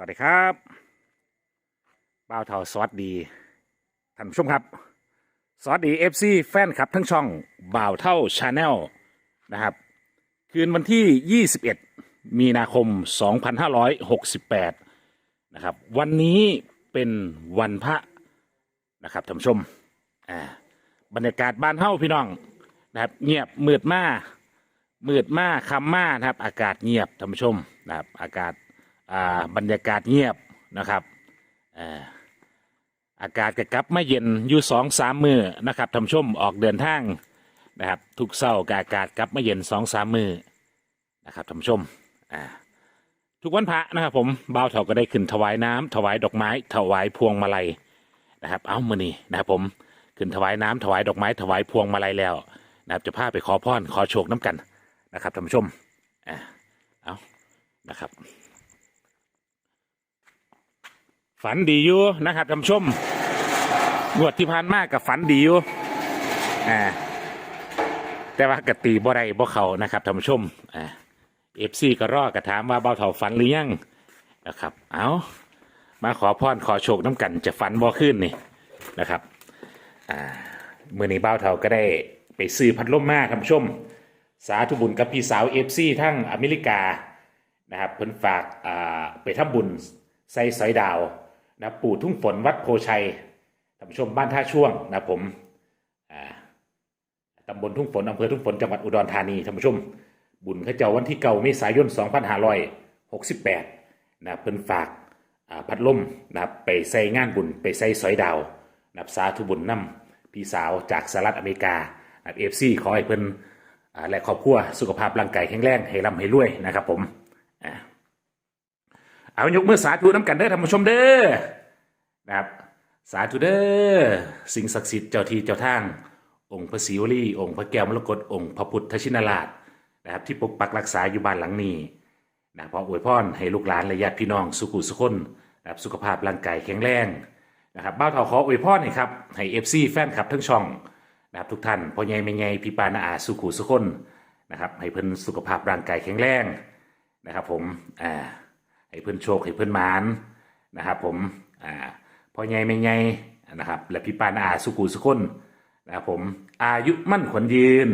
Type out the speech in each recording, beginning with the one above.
สวัสดีครับบ่าวเทาสวัสดีท่านผู้ชมครับ สวัสดีเอฟซีแฟนคลับทั้งช่องบ่าวเท่าชาแนลนะครับ คืนวันที่ 21 มีนาคม 2568 นะครับ วันนี้เป็นวันพระนะครับท่านผู้ชมอ่าบรรยากาศบ้านเฮ้าพี่น้องนะครับ เงียบมืดมากมืดมากคำมากนะครับ อากาศเงียบท่านผู้ชมนะครับ อากาศ อ่าบรรยากาศเงียบนะครับอ่าอากาศกระกลับมาเย็นอยู่สองสามมือนะครับท่านชมออกเดินทางนะครับทุกเศร้ากับอากาศกลับมาเย็นสองสามมือนะครับท่านชมอ่าทุกวันพระนะครับผมบ่าวเถาก็ได้ขึ้นถวายน้ำถวายดอกไม้ ถวายพวงมาลัยนะครับ เอ้ามือนี้นะครับผมขึ้นถวายน้ำถวายดอกไม้ถวายพวงมาลัยแล้วนะครับจะพาไปขอพรขอโชคน้ำกันนะครับท่านผู้ชมอ่าเอานะครับ ฝันดีอยู่นะครับท่านชมงวดที่ผ่านมากับฝันดีอยู่อ่าแต่ว่ากตีบ่ไรบ่เขานะครับท่านชมอ่าเอฟซีก็รอกระถามว่าเบาเท่าฝันหรือยังนะครับ เอามาขอพรขอโชคน้ำกันจะฝันบ่ขึ้นนี่นะครับอ่าเมื่อนี้เบาเท่าก็ได้ไปซื้อพัดลมมาท่านชม สาธุบุญกับพี่สาวเอฟซีทั้งอเมริกานะครับเพิ่นฝากอ่าไปทำบุญใส่สอยดาว นะปู่ทุ่งฝนวัดโพชัยท่านผู้ชมบ้านท่าช่วงนะผมอ่าตำบลทุ่งฝนอำเภอทุ่งฝนจังหวัดอุดรธานีท่านผู้ชม บุญเขาเจ้าวันที่เก้าเมษายน 2568นะเพิ่นฝากอ่าพัดลมนะครับไปใส่งานบุญไปใส่สอยดาวนับสาธุบุญนำพี่สาวจากสหรัฐอเมริกาเอฟซีขอให้เพิ่นอ่าและครอบครัวสุขภาพร่างกายแข็งแรงให้ร่ำให้รวยนะครับผมอะ เอายกมือสาธุน้ำกันเด้อท่านผู้ชมเด้อนะครับสาธุเด้อสิ่งศักดิ์สิทธิ์เจ้าที่เจ้าทาง องค์พระศิวลีองค์พระแก้วมรกตองค์พระพุทธชินราชนะครับที่ปกปักรักษาอยู่บ้านหลังนี้นะพออวยพรให้ลูกหลานและญาติพี่น้องสุขุสุขคนนะครับสุขภาพร่างกายแข็งแรงนะครับบ้าวเท่าขออวยพรให้ครับให้เอฟซีแฟนคลับทั้งช่องนะครับทุกท่านพ่อใหญ่แม่ใหญ่พี่ปานาอาสุขุสุขคนนะครับให้เพิ่นสุขภาพร่างกายแข็งแรงนะครับผมอ่า ให้เพื่อนโชคให้เพื่อนหมานนะครับผมอ่าพ่อใหญ่แม่ใหญ่นะครับและพี่ปานอาสุกูสุคนนะครับผมอายุมั่นขวัญยืน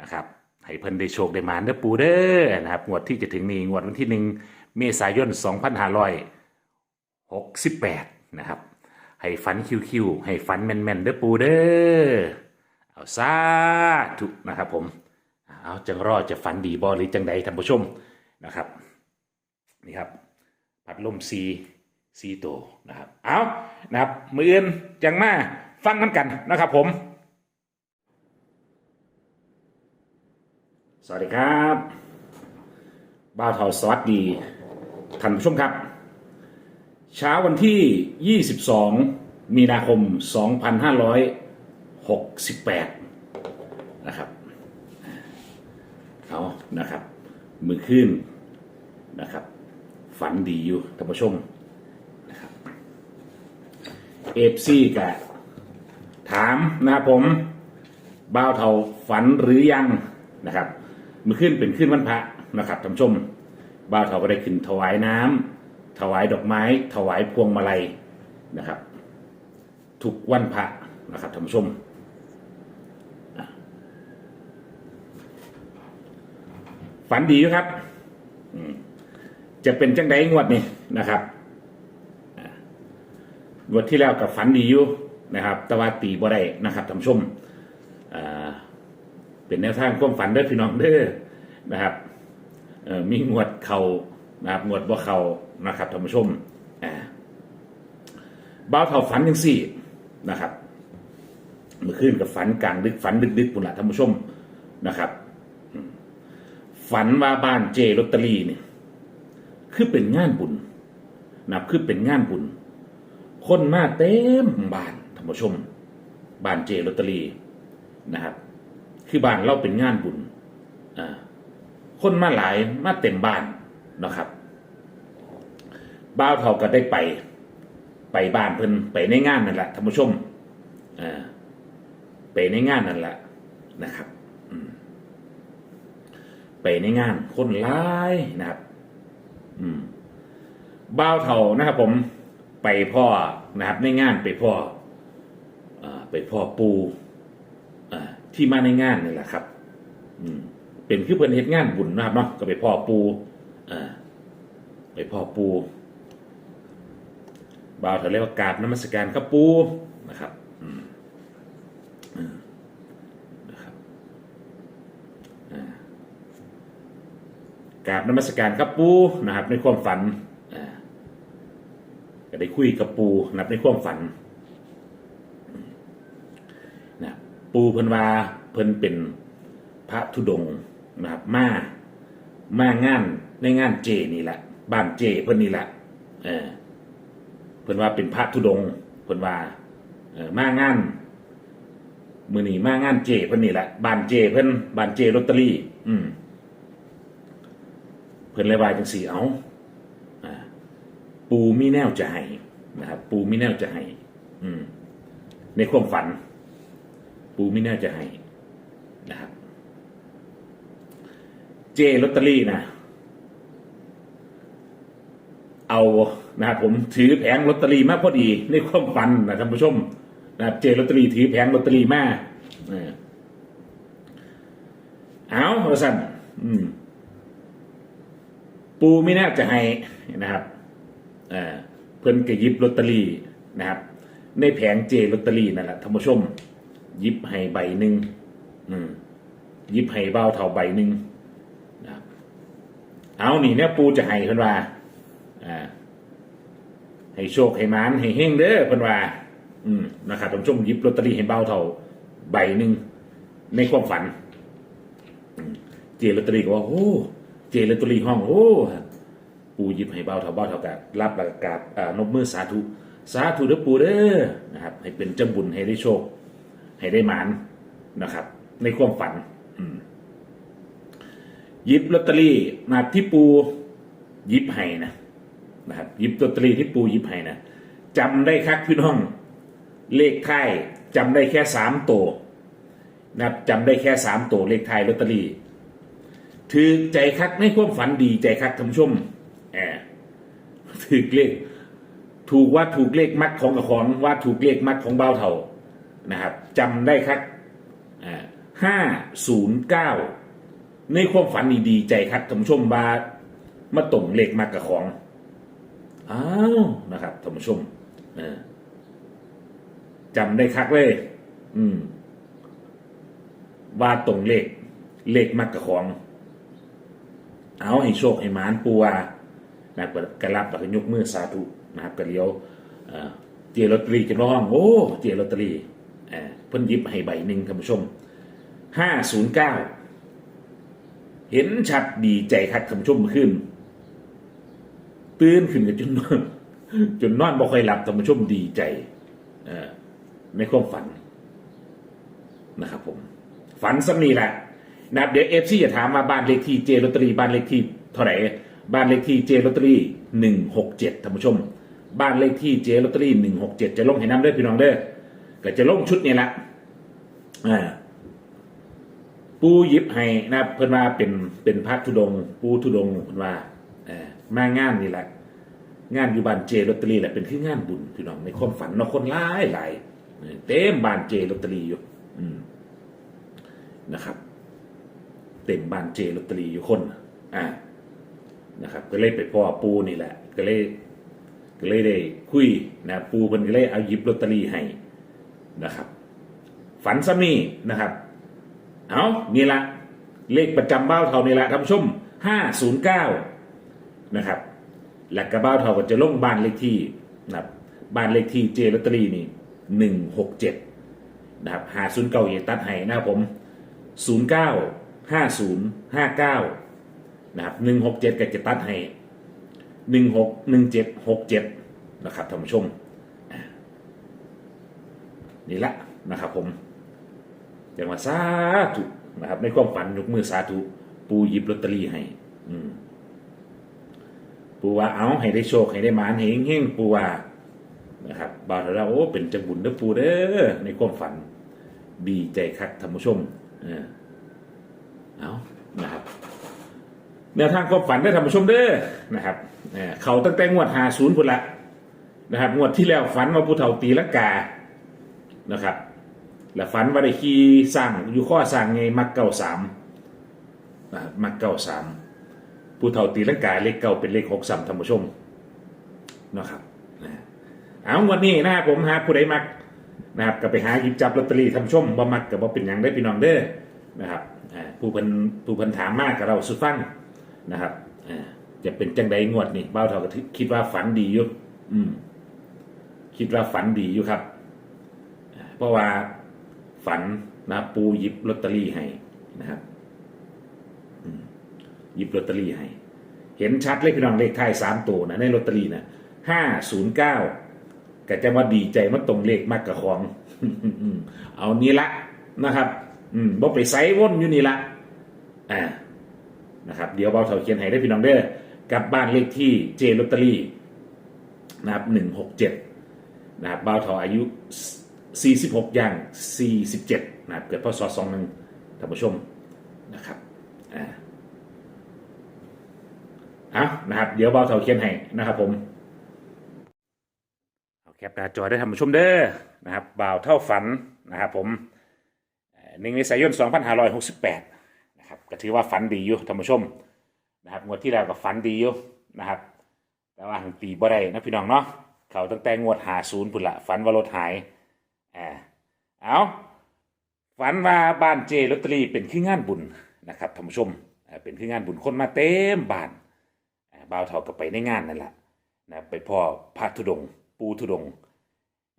นะครับให้เพิ่นได้โชคได้หมานเด้อปูเด้อนะครับงวดที่จะถึงนี้งวดวันที่หนึ่งเมษายน 2568 นะครับ ให้ฝันคิวๆให้ฝันแม่นๆเด้อปูเด้อเอาซาธุนะครับผม เอาจังรอดจะฝันดีบอหรือจังใดท่านผู้ชมนะครับ นี่ครับพัดลมซีซีโตนะครับ เอานะครับ มืออื่นจังมาฟังน้ำกันนะครับผม สวัสดีครับบ้าเทาสวัสดีท่านผู้ชมครับ เช้าวันที่ 22 มีนาคม 2568 นะครับเอานะครับ มือขึ้นนะครับ ฝันดีอยู่ท่านผู้ชมนะครับเอฟซีกะถามนะผมบ่าวเทาฝันหรือยังนะครับมือขึ้นเป็นขึ้นวันพระนะครับท่านผู้ชมบ่าวเทาก็ได้ขึ้นถวายน้ำถวายดอกไม้ ถวายพวงมาลัยนะครับ ทุกวันพระนะครับท่านผู้ชมฝันดีครับ จะเป็นจังไดงวดนี่นะครับงวดที่แล้วกับฝันดีอยู่นะครับ แต่ว่าตีบ่ได้นะครับท่านชมอ่าเป็นแนวทางความฝันเด้อพี่น้องเด้อนะครับมีงวดเขานะครับงวดบ่เขานะครับท่านผู้ชมอ่าบ้าเท่าฝันยังสี่นะครับ เมื่อคืนกับฝันกลางดึกฝันดึกๆปุ่นละท่านผู้ชมนะครับ ฝันว่าบ้านเจลอตเตอรี่เนี่ย คือเป็นงานบุญนับคือเป็นงานบุญ คนมาเต็มบ้านท่านผู้ชมบ้านเจลอตเตอรี่นะครับ คือบ้านเราเป็นงานบุญอ่าคนมาหลายมาเต็มบ้านนะครับบ้าวเท่าก็ได้ไป ไปบ้านเพิ่นไปในงานนั่นแหละท่านผู้ชมอ่าไปในงานนั่นแหละนะครับไปในงานคนร้ายนะครับ อืมบ้าวเท่านะครับผมไปพ่อนะครับ ในงานไปพ่ออไปพ่อปูอที่มาในงานนี่แหละครับ อืม เป็นคือเพิ่นเฮ็ดงานบุญนะครับเนาะก็ไปพ่อปูอไปพ่อปูบ่าวเท่าเรียกว่ากราบนมัสการครับปูนะครับ อืมอืมนะครับอ่า กราบนมัสการครับปูนะครับ ในความฝันก็ได้คุยกับปูนะครับในความฝันนะปูเพิ่นว่าเพิ่นเป็นพระธุดงนะครับมามางานในงานเจนี่แหละบ้านเจเพิ่นนี่แหละเออเพิ่นว่าเป็นพระธุดงเพิ่นว่าเออมางานมือนี้มางานเจเพิ่นนี่แหละบ้านเจเพิ่นบ้านเจลอตเตอรี่ อืม เพิ่นเลยว่าจังสี่เอาปูมีแนวจะให้นะครับ ปูมีแนวจะให้อืม ในความฝัน ปูมีแนวจะให้นะครับ เจลอตเตอรี่นะเอานะครับผมถือแผงลอตเตอรี่มาพอดีในความฝันนะท่านผู้ชมนะครับเจลอตเตอรี่ถือแผงลอตเตอรี่มาเออเอาเราสั่นอืม ปูไม่น่าจะให้นะครับเออเพิ่นก็ยิบลอตเตอรี่นะครับ ในแผงเจลอตเตอรี่นั่นแหละท่านผู้ชม ยิบให้ใบหนึ่งยิบให้เบ้าเท่าใบหนึ่งนะครับเอาหนีเนี่ยปูจะให้เพิ่นว่าให้โชคให้มานให้เฮงเด้อเพิ่นว่า อืมนะครับท่านผู้ชมยิบลอตเตอรี่ให้เบาเท่าใบหนึ่งในความฝัน เจลอตเตอรี่ก็ว่าโอ้ เจลตเตอรี่ห้องโอ้ปูยิบให้เบาเท่าเบาเท่ากับรับประกาศนบมือสาธุ สาธุเด้อปูเด้อนะครับ ให้เป็นเจ้าบุญให้ได้โชค ให้ได้หมานนะครับ ในความฝันยิบลอตเตอรี่มาที่ปูยิบให้นะนะครับยิบลอตเตอรี่ที่ปูยิบให้นะจำได้คักพี่น้อง เลขไทยจำได้แค่สามตัวนะครับจำได้แค่สามตัวเลขไทยลอตเตอรี่ ถือใจคักในความฝันดีใจคักท่านผู้ชมแอบถือเลขถูกว่าถูกเลขมัดของกับของว่าถูกเลขมัดของเบาเท่านะครับจำได้คักห้าศูนย์เก้าในความฝันนี่ดีใจครับท่านผู้ชมบามาตรงเลขมากกับของอ้าวนะครับท่านผู้ชมจำได้คักเลยอืมว่าตรงเลขเลขมากกับของ เอาให้โชคให้หมานปัวนะครับกระลับแล้วก็ยกมือสาธุนะครับกระเลี้ยวเจลอตเตอรี่จะร้องโอ้เจลอตเตอรี่เพิ่นยิบให้ใบหนึ่งท่านผู้ชมห้าศูนย์เก้าเห็นชัดดีใจคักคำชมขึ้น ตื่นขึ้นกันจนนอนจนนอนบ่ค่อยหลับคำชมดีใจในความฝันนะครับผม ฝันสักนี้แหละ นะครับเดี๋ยวเอฟซีจะถามมาบ้านเลขที่เจลอตเตอรี่บ้านเลขที่เท่าไหร่บ้านเลขที่เจลอตเตอรี่หนึ่งหกเจ็ดท่านผู้ชม บ้านเลขที่เจลอตเตอรี่หนึ่งหกเจ็ดจะลงให้น้ำเด้อพี่น้องเด้อก็จะลงชุดนี้ละอ่าปูยิบให้นะครับเพิ่นว่าเป็นเป็นพระธุดงปูธุดงค์เพิ่นว่าเออมางานนี่แหละ งานอยู่บ้านเจลอตเตอรี่แหละเป็นคืองานบุญพี่น้องในความฝันเนาะคนหลายหลายเออเต็มบ้านเจลอตเตอรี่อยู่ อืมนะครับ เต็มบ้านเจลอตเตอรี่อยู่คนอ่านะครับ ก็เลยไปพ่อปูนี่แหละ ก็เลยก็เลยได้คุยนะปูเพิ่นก็เลยเอาหยิบลอตเตอรี่ให้นะครับ ฝันซ้ำนี่นะครับ เอานี่ละเลขประจำบ้าเท่านี่ละท่านผู้ชมห้าศูนย์เก้านะครับหลักกระเบ้าเท่าก็จะลงบ้านเลขที่นะครับบ้านเลขที่เจลอตเตอรี่นี่หนึ่งหกเจ็ดนะครับหาศูนย์เก้าเยตัดให้นะครับผมศูนย์เก้า ห้าศูนย์ห้าเก้านะครับหนึ่งหกเจ็ดก็จตัดให้หนึ่งหกหนึ่งเจ็ดหกเจ็ดนะครับท่านผู้ชมนี่ละนะครับผมอย่างว่าสาธุนะครับในความฝันยกมือสาธุปูหยิบลอตเตอรี่ให้อืมปูว่าเอาให้ได้โชคให้ได้หมานให้เฮงปูว่านะครับบาวเราโอ้เป็นจังบุญเด้อปูเด้อในความฝันดีใจคักท่านผู้ชมเออ เอานะครับแนวทางความฝันได้ทำผู้ชมเด้อนะครับเอ่อเขาตั้งแต่งวดหาศูนย์พุ่นละนะครับงวดที่แล้วฝันว่าผู้เฒ่าตีลังกานะครับ แล้วฝันว่าได้ขี่สร้างอยู่ข้อสร้างไงมักเก้าสามนะครับมักเก้าสามผู้เฒ่าตีลังกาเลขเก้าเป็นเลขหกสามท่านผู้ชมนะครับนะเอางวดนี้นะครับผมหาผู้ใดมักนะครับก็ไปหาหยิบจับลอตเตอรี่ท่านผู้ชมบ่มักกับบ่เป็นยังได้พี่น้องเด้อนะครับ อ่าผู้เพิ่นผู้เพิ่นถามมากกับเราสุดฟังนะครับอ่าจะเป็นจังใดงวดนี่เบ้าเท่าก็คิดว่าฝันดีอยู่อืม คิดว่าฝันดีอยู่ครับเพราะว่าฝันนะปูหยิบลอตเตอรี่ให้นะครับอืมหยิบลอตเตอรี่ให้ เห็นชัดเลยพี่น้องเลขท้ายสามตัวนะในลอตเตอรี่นะห้าศูนย์เก้าก็จะว่าดีใจมันตรงเลขมากกับของ เอานี้ละนะครับ อืมบอกไปไซวนอยู่นี่ละอ่านะครับ เดี๋ยวเบาเถาเขียนให้ได้พี่น้องเด้อกับบ้านเลขที่เจลอตเตอรี่นะครับหนึ่งหกเจ็ดนะครับบ่าวทออายุ46ย่าง47นะครับเกิดพศ21ท่านผู้ชมนะครับอ่าเอานะครับ เดี๋ยวบ่าวทอเขียนให้นะครับผมเอาแคปหน้าจอได้ท่านผู้ชมเด้อนะครับบ่าวเท่าฝันนะครับผม หนึ่งเมษายน 2568 นะครับก็ถือว่าฝันดีอยู่ท่านผู้ชมนะครับงวดที่แล้วก็ฝันดีอยู่นะครับ แต่ว่าตีบ่ได้นะพี่น้องเนาะเขาตั้งแต่งวดหาศูนย์พุ่นละฝันว่ารถหายอ่าเอาฝันว่าบ้านเจลอตเตอรี่เป็นคืองานบุญนะครับท่านผู้ชมอ่าเป็นคืองานบุญคนมาเต็มบ้านอ่าบ่าวเท่ากับไปในงานนั่นแหละนะไปพ่อพระธุดง ปูธุดง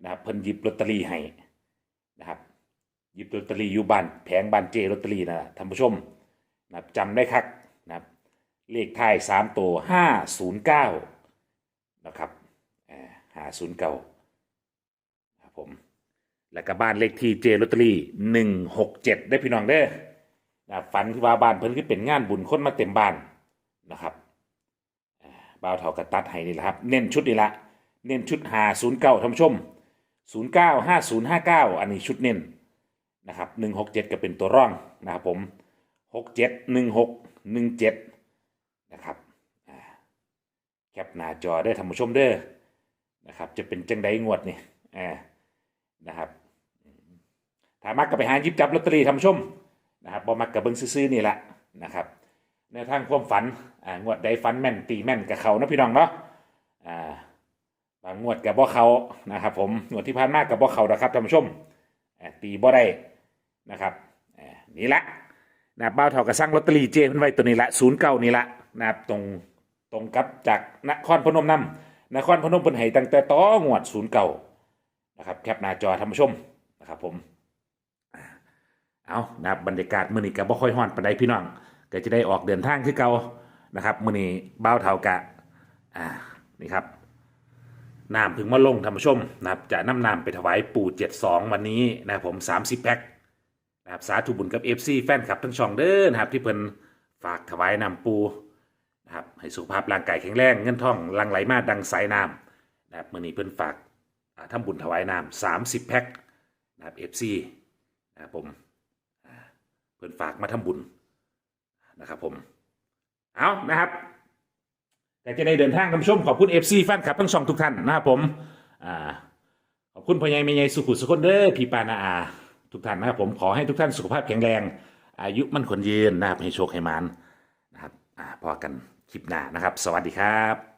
นะครับเพิ่นหยิบลอตเตอรี่ให้นะครับ หยิบลอตเตอรี่อยู่บ้านแผงบ้านเจลอตเตอรี่นะท่านผู้ชมนะจำได้ครับนะเลขท้ายสามตัวห้าศูนย์เก้านะครับห้าศูนย์เก้าครับผมแล้วก็บ้านเลขที่เจลอตเตอรี่หนึ่งหกเจ็ดได้พี่น้องเด้อนะฝันที่ว่าบ้านเพิ่นคือเป็นงานบุญคนมาเต็มบ้านนะครับบ่าวเท่ากับตัดให้นี่แหละครับ เน้นชุดนี่ละเน้นชุดหาศูนย์เก้าท่านผู้ชมศูนย์เก้าห้าศูนย์ห้าเก้าอันนี้ชุดเน้น นะครับหนึ่งหกเจ็ดก็เป็นตัวร่องนะครับผมหกเจ็ดหนึ่งหกหนึ่งเจ็ดนะครับแคปหน้าจอได้ท่านผู้ชมเด้อนะครับ จะเป็นจังไดงวดนี่อ่านะครับถ้ามักก็ไปหายิบจับลอตเตอรี่ท่านผู้ชมนะครับบ่มักกับเบิ้งซื้อๆนี่แหละนะครับในทางความฝันอ่างวดใดฝันแม่นตีแม่นกับเขานะพี่น้องเนาะอ่าบางงวดกับบ่เขานะครับผมงวดที่ผ่านมากกับบ่เขานะครับท่านผู้ชมอ่าตีบ่ได้ นะครับนี่ละนะครับบ้าเท่ากับสร้างลอตเตอรี่เจมันไว้ตัวนี้ละศูนย์เก้านี่ละนะครับตรงตรงกับจากนครพนมนำนครพนมเป็นไห้ตั้งแต่ต่องวดศูนย์เก้านะครับแคปหน้าจอท่านผู้ชมนะครับผมเอานะครับบรรยากาศมื้อนี้ก็บ่ค่อยฮ้อนปานใดพี่น้องก็จะได้ออกเดินทางคือเก่านะครับมื้อนี้บ้าวเท่ากะอ่านี่ครับน้ำถึงมาลงท่านผู้ชมนะครับจะนำน้ำไปถวายปู่72วันนี้นะครับผม30แพ็ค นะครับสาธุบุญกับ FC แฟนคลับทั้งช่องเด้อนะครับ ที่เพิ่นฝากถวายนำปูนะครับให้สุขภาพร่างกายแข็งแรงเงินทองลังไหลมาดังสายน้ำนะครับมื่อนี้เพิ่นฝากอ่าทำบุญถวายน้ำสามสิบแพ็คนะครับ FC นะครับผมเพิ่นฝากมาทำบุญนะครับผมเอานะครับแต่จะได้เดินทางท่านผู้ชมขอบคุณ FC แฟนคลับทั้งช่องทุกท่านนะครับผมอ่าขอบคุณพ่อใหญ่แม่ใหญ่สุขุสุคนเด้อพี่ปานาอา ทุกท่านนะครับผมขอให้ทุกท่านสุขภาพแข็งแรง อายุมั่นคนยืนนะครับให้โชคให้มานนะครับอ่าพอกันคลิปหน้านะครับ สวัสดีครับ